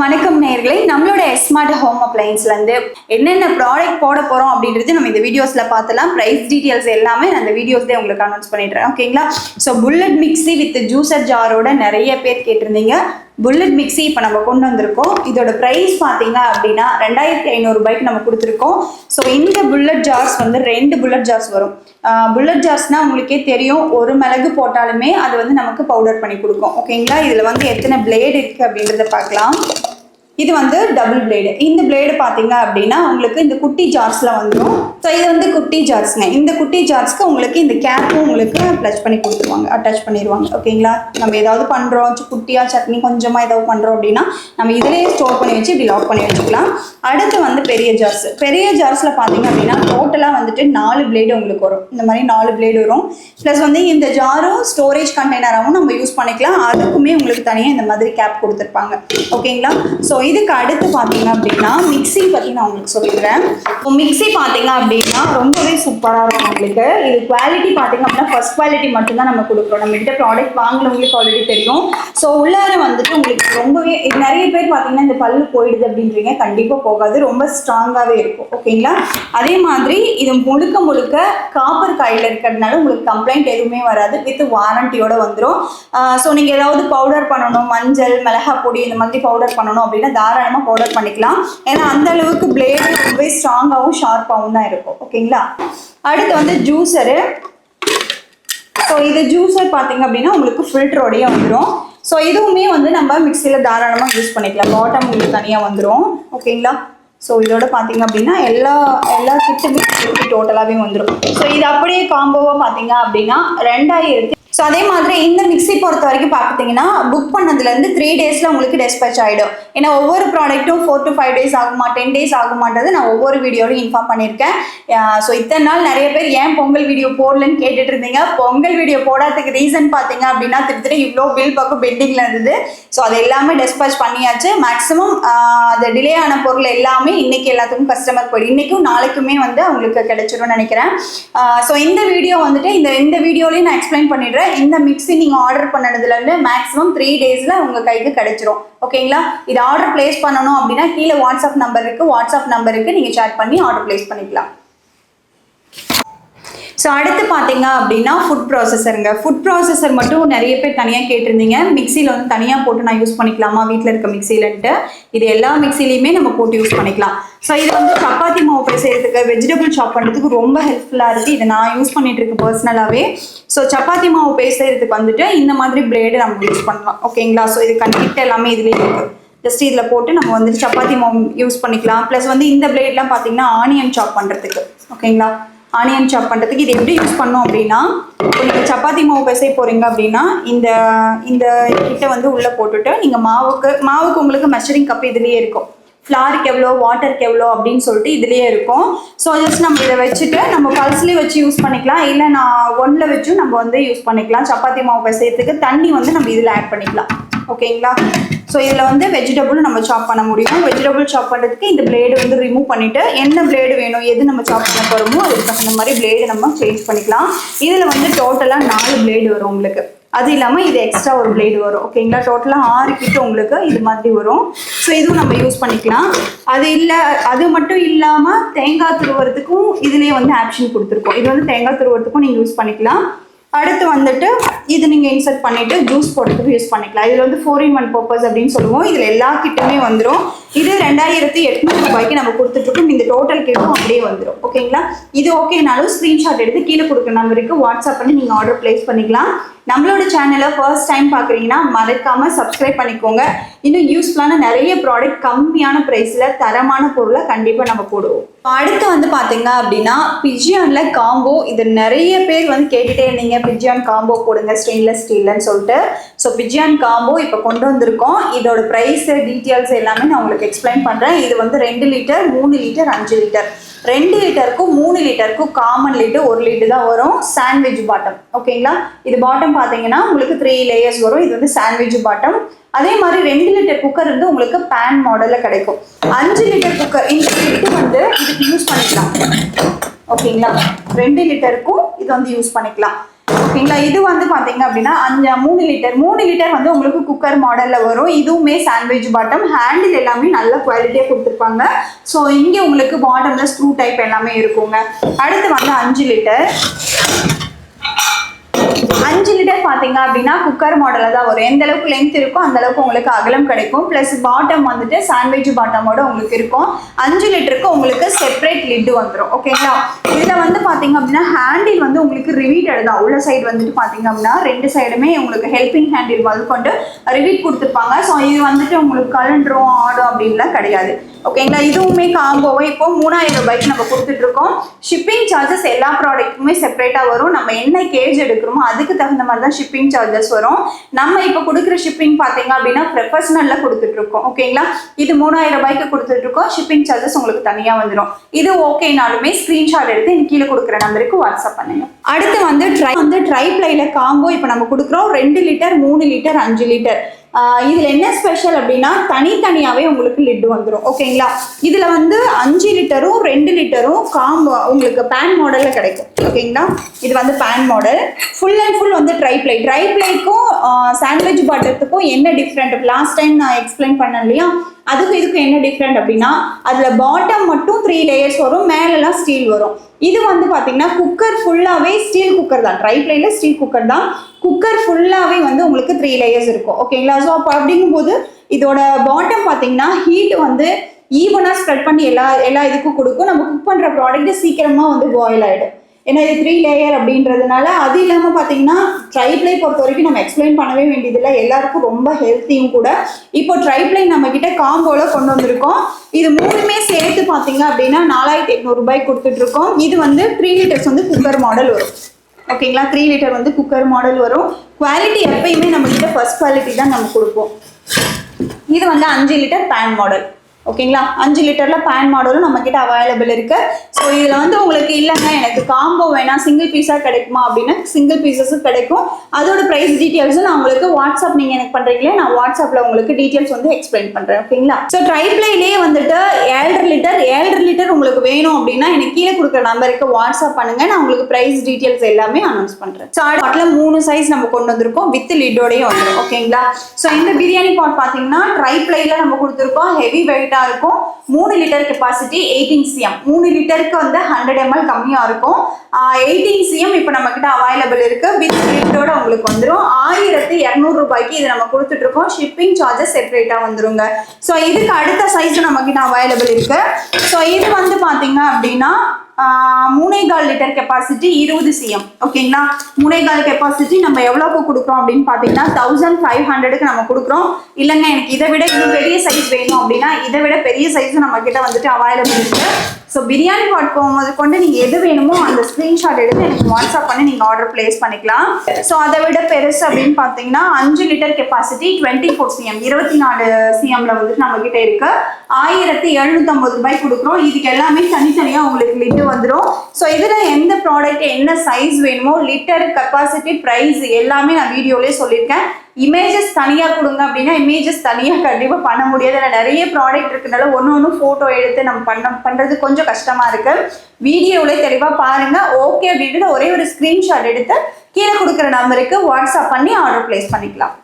வணக்கம் வணக்கம் நேர்களை நம்மளோட ஸ்மார்ட் ஹோம் அப்ளைன்ஸ்லேருந்து என்னென்ன ப்ராடக்ட் போட போகிறோம் அப்படின்றது நம்ம இந்த வீடியோஸில் பார்த்தலாம் ப்ரைஸ் டீட்டெயில்ஸ் எல்லாமே நான் இந்த வீடியோஸ்லேயே உங்களுக்கு அனௌன்ஸ் பண்ணிடுறேன். ஓகேங்களா so bullet mixie with juicer ஜாரோட நிறைய பேர் கேட்டிருந்தீங்க. புல்லட் மிக்ஸி இப்போ நம்ம கொண்டு வந்திருக்கோம். இதோட ப்ரைஸ் பார்த்தீங்க அப்படின்னா ரெண்டாயிரத்தி ஐநூறுபாய்க்கு நம்ம கொடுத்துருக்கோம். ஸோ இந்த புல்லட் ஜார்ஸ் வந்து ரெண்டு புல்லட் ஜார்ஸ் வரும். புல்லட் ஜார்ஸ்னால் உங்களுக்கே தெரியும். ஒரு மிளகு போட்டாலுமே அது வந்து நமக்கு பவுடர் பண்ணி கொடுக்கும். ஓகேங்களா இதில் வந்து எத்தனை பிளேடு இருக்குது அப்படின்றத பார்க்கலாம். இது வந்து டபுள் பிளேடு இந்த பிளேடு பார்த்தீங்க அப்படின்னா உங்களுக்கு இந்த குட்டி ஜார்ஸில் வந்துடும் ஸோ இது வந்து குட்டி ஜார்ஸ்ங்க இந்த குட்டி ஜார்ஸ்க்கு உங்களுக்கு இந்த கேப்பும் உங்களுக்கு ப்ளச் பண்ணி கொடுத்துருவாங்க. அட்டாச் பண்ணிடுவாங்க ஓகேங்களா நம்ம ஏதாவது பண்ணுறோம் குட்டியாக சட்னி கொஞ்சமாக ஏதாவது பண்ணுறோம் அப்படின்னா நம்ம இதிலேயே ஸ்டோர் பண்ணி வச்சு இப்படி லாக் பண்ணி வச்சுக்கலாம். அடுத்து வந்து பெரிய ஜார்ஸ் பெரிய ஜார்ஸில் பார்த்தீங்க அப்படின்னா டோட்டலாக வந்துட்டு நாலு பிளேடு உங்களுக்கு வரும். இந்த மாதிரி நாலு பிளேடு வரும். ப்ளஸ் வந்து இந்த ஜாரும் ஸ்டோரேஜ் கண்டெய்னராகவும் நம்ம யூஸ் பண்ணிக்கலாம். அதுக்குமே உங்களுக்கு தனியாக இந்த மாதிரி கேப் கொடுத்துருப்பாங்க. ஓகேங்களா ஸோ இதுக்கு அடுத்து பார்த்தீங்க அப்படின்னா மிக்ஸி பற்றி நான் உங்களுக்கு சொல்லிடுறேன். இப்போ மிக்ஸி பார்த்தீங்க அப்படின்னா ரொம்பவே சூப்பராக இருக்கும் உங்களுக்கு இது குவாலிட்டி பார்த்தீங்க அப்படின்னா ஃபர்ஸ்ட் குவாலிட்டி மட்டும்தான் நம்ம கொடுக்குறோம். நம்ம கிட்ட ப்ராடக்ட் வாங்கினவங்களுக்கு ஆல்ரெடி தெரியும். ஸோ உள்ளார வந்துட்டு உங்களுக்கு ரொம்பவே இது நிறைய பேர் பார்த்தீங்கன்னா இந்த பல்லு போயிடுது அப்படின்றீங்க. கண்டிப்பாக போகாது. ரொம்ப ஸ்ட்ராங்காகவே இருக்கும். ஓகேங்களா அதே மாதிரி இது முழுக்க முழுக்க காப்பர் காயில் இருக்கிறதுனால உங்களுக்கு கம்ப்ளைண்ட் எதுவுமே வராது. வித் வாரண்டியோட வந்துடும் ஸோ நீங்கள் ஏதாவது பவுடர் பண்ணணும். மஞ்சள் மிளகாய் பொடி இந்த மாதிரி பவுடர் பண்ணணும் அப்படின்னா தாராளமாக பவுடர் பண்ணிக்கலாம். ஏன்னா அந்த அளவுக்கு பிளேடு ரொம்பவே ஸ்ட்ராங்காகவும் ஷார்ப்பாகவும் தான் இருக்கும். ஓகேங்களா? அடுத்து வந்து ஜூஸரு ஸோ இது ஜூஸர் பார்த்தீங்க அப்படின்னா உங்களுக்கு ஃபில்டரோடையே வந்துடும் ஸோ இதுவுமே வந்து நம்ம மிக்சியில் தாராளமாக யூஸ் பண்ணிக்கலாம். பாட்டம் உங்களுக்கு தனியாக வந்துடும் ஓகேங்களா? ஸோ இதோட பார்த்தீங்க அப்படின்னா எல்லா எல்லா கிட்டுமே டோட்டலாகவே வந்துடும் ஸோ இது அப்படியே காம்போவாக பார்த்தீங்க அப்படின்னா ரெண்டாயிரத்தி ஸோ அதே மாதிரி இந்த மிக்ஸி பொறுத்த வரைக்கும் பார்த்தீங்கன்னா புக் பண்ணதுலேருந்து த்ரீ டேஸில் உங்களுக்கு டெஸ்பேச் ஆகிடும் ஏன்னா ஒவ்வொரு ப்ராடக்ட்டும் ஃபோர் டு ஃபைவ் டேஸ் ஆகுமா டென் டேஸ் ஆகுமான்றது நான் ஒவ்வொரு வீடியோலையும் இன்ஃபார்ம் பண்ணியிருக்கேன். ஸோ இத்தனை நாள் நிறைய பேர் ஏன் பொங்கல் வீடியோ போடலன்னு கேட்டுட்டு இருந்தீங்க. பொங்கல் வீடியோ போடாததுக்கு ரீசன் பார்த்தீங்க அப்படின்னா திரு திரு இவ்வளோ பில் பக்கம் பெண்டிங்கில் இருந்தது. ஸோ அது எல்லாமே டெஸ்பேச் பண்ணியாச்சு. மேக்ஸிமம் அது டிலே ஆன பொருள் எல்லாமே இன்னைக்கு எல்லாத்துக்கும் கஸ்டமர் போய்டும். இன்னைக்கும் நாளைக்குமே வந்து அவங்களுக்கு கிடைச்சிரும்னு நினைக்கிறேன். ஸோ இந்த வீடியோ வந்துட்டு இந்த இந்த வீடியோலையும் நான் எக்ஸ்பிளைன் பண்ணிடுறேன். இந்த மிக்ஸி நீங்கள் ஆர்டர் பண்ணதுலேருந்து மேக்ஸிமம் த்ரீ டேஸில் உங்கள் கைக்கு கிடைச்சிரும். ஓகேங்களா இது ஆர்டர் பிளேஸ் பண்ணணும் அப்படின்னா கீழே வாட்ஸ்அப் நம்பருக்கு வாட்ஸ்அப் நம்பருக்கு நீங்கள் சேட் பண்ணி ஆர்டர் பிளேஸ் பண்ணிக்கலாம். ஸோ அடுத்து பார்த்தீங்க அப்படின்னா ஃபுட் ப்ராசஸருங்க ஃபுட் ப்ராசஸர் மட்டும் நிறைய பேர் தனியாக கேட்டிருந்தீங்க. மிக்சியில் வந்து தனியாக போட்டு நான் யூஸ் பண்ணிக்கலாமா? வீட்டில் இருக்க மிக்சிலன்ட்டு இது எல்லா மிக்சிலையுமே நம்ம போட்டு யூஸ் பண்ணிக்கலாம். ஸோ இது வந்து சப்பாத்தி மாவு பிசைறதுக்கு வெஜிடபிள் சாப் பண்ணுறதுக்கு ரொம்ப ஹெல்ப்ஃபுல்லாக இருக்குது இதை நான் யூஸ் பண்ணிட்டு இருக்கேன் பர்சனலாகவே ஸோ சப்பாத்தி மாவு பிசைறதுக்கு வந்துட்டு இந்த மாதிரி பிளேடு நம்ம யூஸ் பண்ணலாம். ஓகேங்களா ஸோ இது கண்டிப்பாக எல்லாமே இதுலேயே இருக்குது ஜஸ்ட் இதில் போட்டு நம்ம வந்துட்டு சப்பாத்தி மாவு யூஸ் பண்ணிக்கலாம். ப்ளஸ் வந்து இந்த பிளேட்லாம் பார்த்தீங்கன்னா ஆனியன் சாப் பண்ணுறதுக்கு ஓகேங்களா ஆனியன் சாப் பண்ணுறதுக்கு இது எப்படி யூஸ் பண்ணோம் அப்படின்னா இப்போ நீங்கள் சப்பாத்தி மாவு பிசை போகிறீங்க அப்படின்னா இந்த இந்த கிட்ட வந்து உள்ளே போட்டுட்டு நீங்கள் மாவுக்கு மாவுக்கு உங்களுக்கு மெஷரிங் கப் இதுலேயே இருக்கும். ஃப்ளாருக்கு எவ்வளோ வாட்டருக்கு எவ்வளோ அப்படின்னு சொல்லிட்டு இதுலேயே இருக்கும். ஸோ ஜஸ்ட் நம்ம இதை வச்சுட்டு நம்ம பல்ஸ்லேயே வச்சு யூஸ் பண்ணிக்கலாம். இல்லை நான் ஒன்றில் வச்சும் நம்ம வந்து யூஸ் பண்ணிக்கலாம். சப்பாத்தி மாவு பிசையத்துக்கு தண்ணி வந்து நம்ம இதில் ஆட் பண்ணிக்கலாம். ஓகேங்களா? ஸோ இதில் வந்து வெஜிடபிள் நம்ம சாப் பண்ண முடியும். வெஜிடபிள் சாப் பண்ணுறதுக்கு இந்த பிளேடு வந்து ரிமூவ் பண்ணிவிட்டு என்ன பிளேடு வேணும் எது நம்ம சாப் பண்ண போகிறோமோ அதுக்கு தகுந்த மாதிரி பிளேடு நம்ம சேஞ்ச் பண்ணிக்கலாம். இதில் வந்து டோட்டலாக நாலு பிளேடு வரும் உங்களுக்கு. அது இல்லாமல் இது எக்ஸ்ட்ரா ஒரு பிளேடு வரும். ஓகேங்களா? டோட்டலாக ஆறு கிட்ட உங்களுக்கு இது மாதிரி வரும். ஸோ இதுவும் நம்ம யூஸ் பண்ணிக்கலாம். அது இல்லை அது மட்டும் இல்லாமல் தேங்காய் துருவுறதுக்கும் இதுலேயே வந்து ஆப்ஷன் கொடுத்துருக்கோம். இது வந்து தேங்காய் துருவுறதுக்கும் நீங்கள் யூஸ் பண்ணிக்கலாம். அடுத்து வந்துட்டு இது நீங்கள் இன்சர்ட் பண்ணிவிட்டு ஜூஸ் போடுறதுக்கு யூஸ் பண்ணிக்கலாம். இதில் வந்து ஃபோர் இன் ஒன் பர்பஸ் அப்படின்னு சொல்லுவோம். இதில் எல்லா கிட்டுமே வந்துடும் இது ரெண்டாயிரத்தி எட்நூறு ரூபாய்க்கு நம்ம கொடுத்துட்ருக்கோம் இந்த டோட்டல் கிட்டும் அப்படியே வந்துடும் ஓகேங்களா இது ஓகேனாலும் ஸ்க்ரீன்ஷாட் எடுத்து கீழே கொடுக்குற நம்பருக்கு வாட்ஸ்அப் பண்ணி நீங்கள் ஆர்டர் ப்ளேஸ் பண்ணிக்கலாம். நம்மளோட சேனலை ஃபர்ஸ்ட் டைம் பார்க்குறீங்கன்னா மறக்காமல் சப்ஸ்கிரைப் பண்ணிக்கோங்க. இன்னும் யூஸ்ஃபுல்லான நிறைய ப்ராடக்ட் கம்மியான ப்ரைஸில் தரமான பொருளை கண்டிப்பாக நம்ம போடுவோம். அடுத்து வந்து பார்த்தீங்க அப்படின்னா பிஜியானில் காம்போ இது நிறைய பேர் வந்து கேட்டுகிட்டே இருந்தீங்க. பிஜியான் காம்போ போடுங்க ஸ்டெயின்லெஸ் ஸ்டீல்னு சொல்லிட்டு. ஸோ பிஜியான் காம்போ இப்போ கொண்டு வந்திருக்கோம். இதோட ப்ரைஸு டீட்டெயில்ஸ் எல்லாமே நான் உங்களுக்கு எக்ஸ்பிளைன் பண்ணுறேன் இது வந்து ரெண்டு லிட்டர் மூணு லிட்டர் அஞ்சு லிட்டர் ரெண்டு லிட்டருக்கும் மூணு லிட்டருக்கும் காமன் லிட்டர் ஒரு லிட்டர் தான் வரும். சாண்ட்விச் பாட்டம் ஓகேங்களா இது பாட்டம் பார்த்தீங்கன்னா உங்களுக்கு த்ரீ லேயர்ஸ் வரும். இது வந்து சாண்ட்விச் பாட்டம் அதே மாதிரி ரெண்டு லிட்டர் குக்கர் வந்து உங்களுக்கு பேன் மாடலில் கிடைக்கும். அஞ்சு லிட்டர் குக்கர் இந்த லிட்டு வந்து இதுக்கு யூஸ் பண்ணிக்கலாம். ஓகேங்களா ரெண்டு லிட்டருக்கும் இது வந்து யூஸ் பண்ணிக்கலாம். ஓகேங்களா? இது வந்து பாத்தீங்க அப்படின்னா அஞ்சு மூணு லிட்டர் மூணு லிட்டர் வந்து உங்களுக்கு குக்கர் மாடல்ல வரும். இதுவுமே சாண்ட்விச் பாட்டம் ஹேண்டில் எல்லாமே நல்ல குவாலிட்டியா கொடுத்துருப்பாங்க. ஸோ இங்கே உங்களுக்கு பாட்டம்ல ஸ்க்ரூ டைப் எல்லாமே இருக்குங்க. அடுத்து வந்து அஞ்சு லிட்டர் அஞ்சு லிட்டர் பார்த்தீங்க அப்படின்னா குக்கர் மாடலில் தான் வரும். எந்த அளவுக்கு லென்த் இருக்கோ அந்த அளவுக்கு உங்களுக்கு அகலம் கிடைக்கும். ப்ளஸ் பாட்டம் வந்துட்டு சாண்ட்விச் பாட்டமோட உங்களுக்கு இருக்கும். அஞ்சு லிட்டருக்கு உங்களுக்கு செப்பரேட் லிட்டு வந்துடும் ஓகேங்களா இதில் வந்து பார்த்தீங்க அப்படின்னா ஹேண்டில் வந்து உங்களுக்கு ரிவீட்டட் தான். உள்ள சைடு வந்துட்டு பார்த்தீங்க அப்படின்னா ரெண்டு சைடுமே உங்களுக்கு ஹெல்பிங் ஹேண்டில் முதல் கொண்டு ரிவீட் கொடுத்துருப்பாங்க. ஸோ இது வந்துட்டு உங்களுக்கு கலண்டரும் ஆடும் அப்படின்லாம் கிடையாது. ஓகேங்களா இதுவுமே காம்போவை இப்போ மூணாயிரம் ரூபாய்க்கு நம்ம கொடுத்துட்டு இருக்கோம் ஷிப்பிங் சார்ஜஸ் எல்லா ப்ராடக்ட்டுமே செப்பரேட்டாக வரும். நம்ம என்ன கேஜ் எடுக்கிறோமோ அதுக்கு தகுந்த மாதிரி தான் ஷிப்பிங் சார்ஜஸ் வரும். நம்ம இப்போ கொடுக்குற ஷிப்பிங் பார்த்தீங்க அப்படின்னா ப்ரொஃபஷனலில் கொடுத்துட்டு இருக்கோம் ஓகேங்களா இது மூணாயிரம் ரூபாய்க்கு கொடுத்துட்டு இருக்கோம் ஷிப்பிங் சார்ஜஸ் உங்களுக்கு தனியாக வந்துடும் இது ஓகேனாலுமே ஸ்க்ரீன்ஷாட் எடுத்து எனக்கு கீழே கொடுக்குற நம்பருக்கு வாட்ஸ்அப் பண்ணுங்கள் அடுத்து வந்து ட்ரை வந்து ட்ரை பிளைல காம்போ இப்போ நம்ம கொடுக்குறோம். ரெண்டு லிட்டர் மூணு லிட்டர் அஞ்சு லிட்டர் இதில் என்ன ஸ்பெஷல் அப்படின்னா தனித்தனியாகவே உங்களுக்கு லிட் வந்துடும் ஓகேங்களா இதில் வந்து அஞ்சு லிட்டரும் ரெண்டு லிட்டரும் காம்போ உங்களுக்கு பேன் மாடலில் கிடைக்கும். ஓகேங்களா இது வந்து pan model full and full வந்து ட்ரை பிளை ட்ரை பிளைக்கும் சாண்ட்விச் பாட்டத்துக்கும் என்ன டிஃப்ரெண்ட் லாஸ்ட் டைம் நான் எக்ஸ்பிளைன் பண்ணேன் இல்லையா? அதுக்கும் இதுக்கும் என்ன டிஃப்ரெண்ட் அப்படின்னா அதில் பாட்டம் மட்டும் த்ரீ லேயர்ஸ் வரும் மேலெல்லாம் ஸ்டீல் வரும். இது வந்து பார்த்தீங்கன்னா குக்கர் ஃபுல்லாகவே ஸ்டீல் குக்கர் தான். ட்ரை பிளேல ஸ்டீல் குக்கர் தான். குக்கர் ஃபுல்லாகவே வந்து உங்களுக்கு த்ரீ லேயர்ஸ் இருக்கும். ஓகேங்களா ஸோ அப்போ அப்படிங்கும்போது இதோட பாட்டம் பார்த்தீங்கன்னா ஹீட் வந்து ஈவனாக ஸ்ப்ரெட் பண்ணி எல்லா எல்லா இதுக்கும் கொடுக்கும். நம்ம குக் பண்ணுற ப்ராடக்ட் சீக்கிரமாக வந்து பாயில் ஆகிடும் ஏன்னா இது த்ரீ லேயர் அப்படின்றதுனால அது இல்லாமல் பார்த்தீங்கன்னா ட்ரைப்ளை பொறுத்த வரைக்கும் நம்ம எக்ஸ்பிளைன் பண்ணவே வேண்டியதில்லை. எல்லாருக்கும் ரொம்ப ஹெல்த்தியும் கூட. இப்போ ட்ரைப்ளை நம்ம கிட்ட காம்போல கொண்டு வந்திருக்கோம். இது மூணுமே சேர்த்து பார்த்தீங்க அப்படின்னா நாலாயிரத்தி எட்நூறுபாய்க்கு கொடுத்துட்டு இருக்கோம் இது வந்து த்ரீ லிட்டர்ஸ் வந்து குக்கர் மாடல் வரும். ஓகேங்களா த்ரீ லிட்டர் வந்து குக்கர் மாடல் வரும். குவாலிட்டி எப்பயுமே நம்ம கிட்ட ஃபர்ஸ்ட் குவாலிட்டி தான் நம்ம கொடுப்போம். இது வந்து அஞ்சு லிட்டர் பேன் மாடல் ஓகேங்களா? அஞ்சு லிட்டர்ல பேன் மாடலும் நம்ம கிட்ட அவைலபிள் இருக்கு. ஸோ இதுல வந்து உங்களுக்கு இல்லைங்க எனக்கு காம்போ வேணாம் சிங்கிள் பீஸா கிடைக்குமா அப்படின்னா சிங்கிள் பீசஸும் கிடைக்கும். அதோட பிரைஸ் டீட்டெயில்ஸும் நான் உங்களுக்கு வாட்ஸ்அப் நீங்க எனக்கு பண்றீங்களே நான் வாட்ஸ்அப்ல உங்களுக்கு டீட்டெயில்ஸ் வந்து எக்ஸ்பிளைன் பண்றேன் ஓகேங்களா? ஸோ ட்ரைப்ளைலேயே வந்துட்டு ஏழரை லிட்டர் ஏழரை லிட்டர் உங்களுக்கு வேணும் அப்படின்னா எனக்கு கீழே கொடுக்குற நம்பருக்கு வாட்ஸ்அப் பண்ணுங்க நான் உங்களுக்கு பிரைஸ் டீட்டெயில்ஸ் எல்லாமே அனௌன்ஸ் பண்றேன். ஸோ பாட்டில் மூணு சைஸ் நம்ம கொண்டு வந்திருக்கோம் வித் லிட்டோடய வந்துடும் ஓகேங்களா? ஸோ இந்த பிரியாணி பாட் பார்த்தீங்கன்னா ட்ரைப்ளைல நம்ம கொடுத்துருக்கோம் ஹெவி வெயிட்டா இருக்கும். மூணு லிட்டர் கெப்பாசிட்டி எயிட்டீன் சிஎம் மூணு லிட்டருக்கு வந்து ஹண்ட்ரட் எம்எல் கம்மியா இருக்கும். எயிட்டீன் சிஎம் இப்போ நம்ம கிட்ட அவைலபிள் இருக்கு வித் லிட்டோட உங்களுக்கு வந்துடும் ஆயிரத்தி இரநூறு ரூபாய்க்கு இது நம்ம கொடுத்துட்டு இருக்கோம். ஷிப்பிங் சார்ஜஸ் செப்பரேட்டா வந்துருங்க. ஸோ இதுக்கு அடுத்த சைஸ் நம்ம கிட்ட அவைலபிள் இருக்கு. ஸோ இது வந்து பாத்தீங்க அப்படின்னா ஆஹ் கால் லிட்டர் கெப்பாசிட்டி இருபது சிஎம் ஓகேங்களா மூணே கால் கெப்பாசிட்டி நம்ம எவ்வளோக்கு கொடுக்குறோம் அப்படின்னு பார்த்தீங்கன்னா தௌசண்ட் ஃபைவ் ஹண்ட்ரடுக்கு நம்ம கொடுக்குறோம். இல்லைங்க எனக்கு இதை விட இன்னும் பெரிய சைஸ் வேணும் அப்படின்னா இதை விட பெரிய சைஸ் நம்ம கிட்ட வந்துட்டு அவைலபிள் இருக்கு. ஸோ பிரியாணி பாட் போகும்போது கொண்டு நீங்கள் எது வேணுமோ அந்த ஸ்க்ரீன்ஷாட் எடுத்து எனக்கு வாட்ஸ்அப் பண்ணி நீங்கள் ஆர்டர் பிளேஸ் பண்ணிக்கலாம். ஸோ அதை விட பெருசு அப்படின்னு பார்த்தீங்கன்னா அஞ்சு litre capacity twenty four CM இருபத்தி நாலு சிஎம்ல வந்துட்டு நம்ம கிட்ட இருக்கு. ஆயிரத்தி எழுநூத்தம்பது ரூபாய் கொடுக்குறோம். இதுக்கு எல்லாமே தனித்தனியாக உங்களுக்கு லிட்டு வந்துடும் ஸோ இதில் எந்த ப்ராடக்ட் என்ன சைஸ் வேணுமோ லிட்டர் கெப்பாசிட்டி ப்ரைஸ் எல்லாமே நான் வீடியோலேயே சொல்லியிருக்கேன். இமேஜஸ் தனியாக கொடுங்க அப்படின்னா இமேஜஸ் தனியாக கண்டிப்பாக பண்ண முடியாது. ஏன்னா நிறைய ப்ராடக்ட் இருக்கிறதுனால ஒன்று ஒன்று ஃபோட்டோ எடுத்து நம்ம பண்ண பண்ணுறது கொஞ்சம் கஷ்டமாக இருக்குது வீடியோவிலே தெளிவாக பாருங்கள் ஓகே அப்படின்ட்டு ஒரே ஒரு ஸ்க்ரீன்ஷாட் எடுத்து கீழே கொடுக்குற நம்பருக்கு வாட்ஸ்அப் பண்ணி ஆர்டர் பிளேஸ் பண்ணிக்கலாம்.